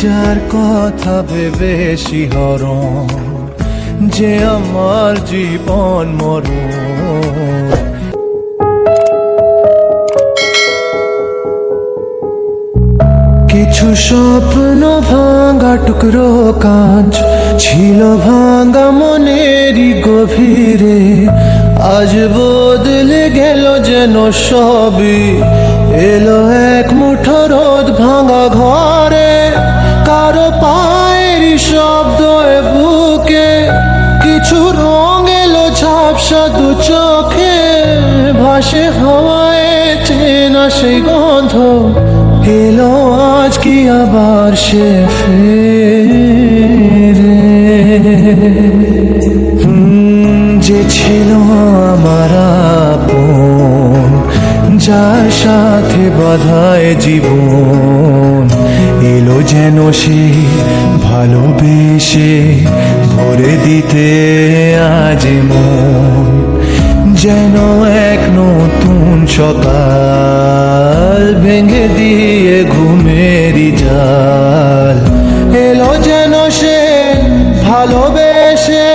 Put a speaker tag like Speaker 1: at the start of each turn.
Speaker 1: যার কথা ভেবে শিহরণ যে আমার জীবন মরণ। কিছু স্বপ্ন ভাঙা টুকরো কাঁচ, ছিল ভাঙা মনেরই গভীরে। আজ বদলে গেল যেন সবই, এলো এক মুঠো রোদ ভাঙা ঘরে। কারও পায়েরই শব্দ বুকে, কিছু রং এলো ঝাপসা দু চোখে, ভাসে হাওয়ায় চেনা সেই গন্ধ, এলো আজ কি আবার সে ফেরে? যে ছিল আমার আপন যার সাথে বাধায় জীবন এলো যেন সে ভালোবেসে ভরে দিতে আজ মন যেন এক নতুন সকাল ভেঙে দিয়ে ঘুমেরি জাল এলো যেন সে ভালোবেসে